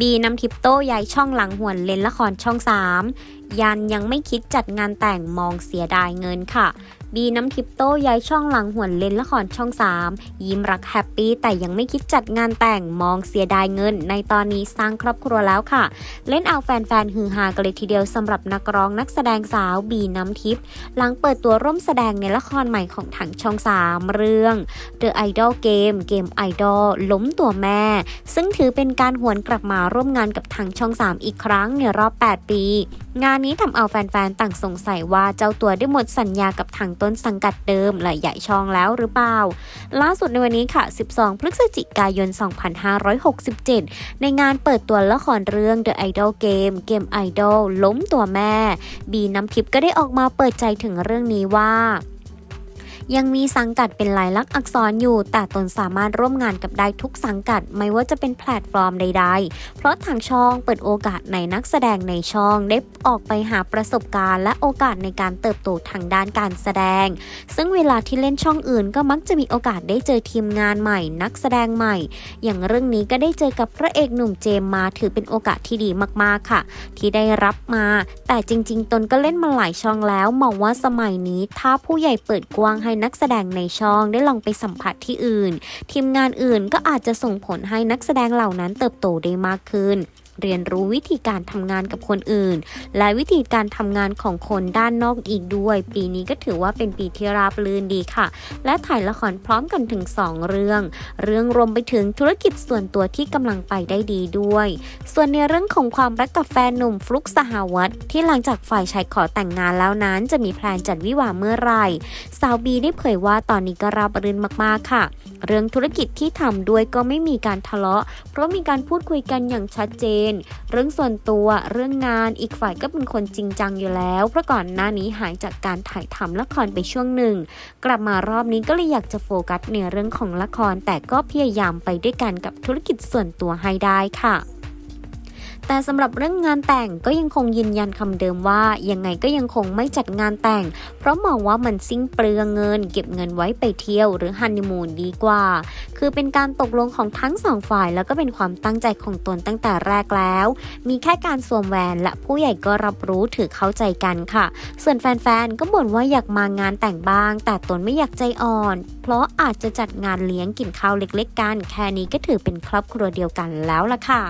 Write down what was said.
บีน้ำทิปโต้ย้ายช่องหลังหวนเล่นละครช่อง 3 ยันยังไม่คิดจัดงานแต่งมองเสียดายเงินค่ะ บีน้ำทิปโต้ย้ายช่องหลังหวนเล่นละครช่อง 3 ยิ้มรักแฮปปี้แต่ยังไม่คิดจัดงานแต่งมองเสียดายเงิน ในตอนนี้สร้างครอบครัวแล้วค่ะ เล่นเอาแฟนๆฮือฮากันเลยทีเดียวสำหรับนักร้องนักแสดงสาวบีน้ำทิพย์หลังเปิดตัวร่วมแสดงในละครใหม่ของทางช่อง 3 เรื่อง The Idol Game เกม Idol ล้มตัวแม่ ซึ่งถือเป็นการหวนกลับมาร่วมงานกับทางช่อง 3 อีกครั้งในรอบ 8 ปีงานนี้ทำเอาแฟนๆ ต่างสงสัยว่าเจ้าตัวได้หมดสัญญากับทางต้นสังกัดเดิมและใหญ่ช่องแล้วหรือเปล่า ล่าสุดในวันนี้ค่ะ 12 พฤศจิกายน 2567 ในงานเปิดตัวละครเรื่อง The Idol Game เกม Idol ล้มตัวแม่ บีน้ำทิพย์ก็ได้ออกมาเปิดใจถึงเรื่องนี้ว่า ยังมีสังกัดเป็นลายลักษณ์อักษรอยู่ แต่ตนสามารถร่วมงานกับได้ทุกสังกัดไม่ว่าจะเป็นแพลตฟอร์มใด ๆ เพราะทางช่องเปิดโอกาสในนักแสดงในช่องได้ออกไปหาประสบการณ์และโอกาสในการเติบโตทางด้านการแสดง ซึ่งเวลาที่เล่นช่องอื่นก็มักจะมีโอกาสได้เจอทีมงานใหม่ นักแสดงใหม่ อย่างเรื่องนี้ก็ได้เจอกับพระเอกหนุ่มเจมมาถือเป็นโอกาสที่ดีมากๆค่ะ ที่ได้รับมา แต่จริง ๆ ตนก็เล่นมาหลายช่องแล้วมองว่าสมัยนี้ถ้าผู้ใหญ่เปิดกว้างให้นักแสดงในช่องได้ลองไปสัมผัสที่อื่น ทีมงานอื่นก็อาจจะส่งผลให้นักแสดงเหล่านั้นเติบโตได้มากขึ้น เรียนรู้วิธีการทำงานกับคนอื่น และวิธีการทำงานของคนด้านนอกอีกด้วย ปีนี้ก็ถือว่าเป็นปีที่ราบรื่นดีค่ะ และถ่ายละครพร้อมกันถึง 2 เรื่อง เรื่องรวมไปถึงธุรกิจส่วนตัวที่กำลังไปได้ดีด้วย ส่วนในเรื่องของความรักกับแฟนหนุ่มฟลุกสหวัตที่หลังจากฝ่ายชายขอแต่งงานแล้วนั้น จะมีแพลนจัดวิวาห์เมื่อไหร่สาวบีได้เผยว่าตอนนี้ก็ราบรื่นมากๆค่ะ เรื่องธุรกิจที่ทำด้วยก็ไม่มีการทะเลาะ เพราะมีการพูดคุยกันอย่างชัดเจนเรื่องส่วนตัวเรื่องงานอีกฝ่ายก็เป็นคนจริงจังอยู่แล้ว เพราะก่อนหน้านี้หายจากการถ่ายทำละครไปช่วงหนึ่ง กลับมารอบนี้ก็เลยอยากจะโฟกัสในเรื่องของละคร แต่ก็พยายามไปด้วยกันกับธุรกิจส่วนตัวให้ได้ค่ะ แต่สำหรับเรื่องงานแต่งก็ยังคงยืนยันคำเดิมว่ายังไงก็ยังคงไม่จัดงานแต่ง เพราะมองว่ามันสิ้นเปลืองเงิน เก็บเงินไว้ไปเที่ยวหรือฮันนีมูนดีกว่า คือเป็นการตกลงของทั้งสองฝ่ายแล้วก็เป็นความตั้งใจของตนตั้งแต่แรกแล้ว มีแค่การสวมแหวนและผู้ใหญ่ก็รับรู้ถือเข้าใจกันค่ะ ส่วนแฟนๆก็บ่นว่าอยากมางานแต่งบ้าง แต่ตนไม่อยากใจอ่อน เพราะอาจจะจัดงานเลี้ยงกินข้าวเล็ก ๆ กัน แค่นี้ก็ถือเป็นครอบครัวเดียวกันแล้วล่ะค่ะ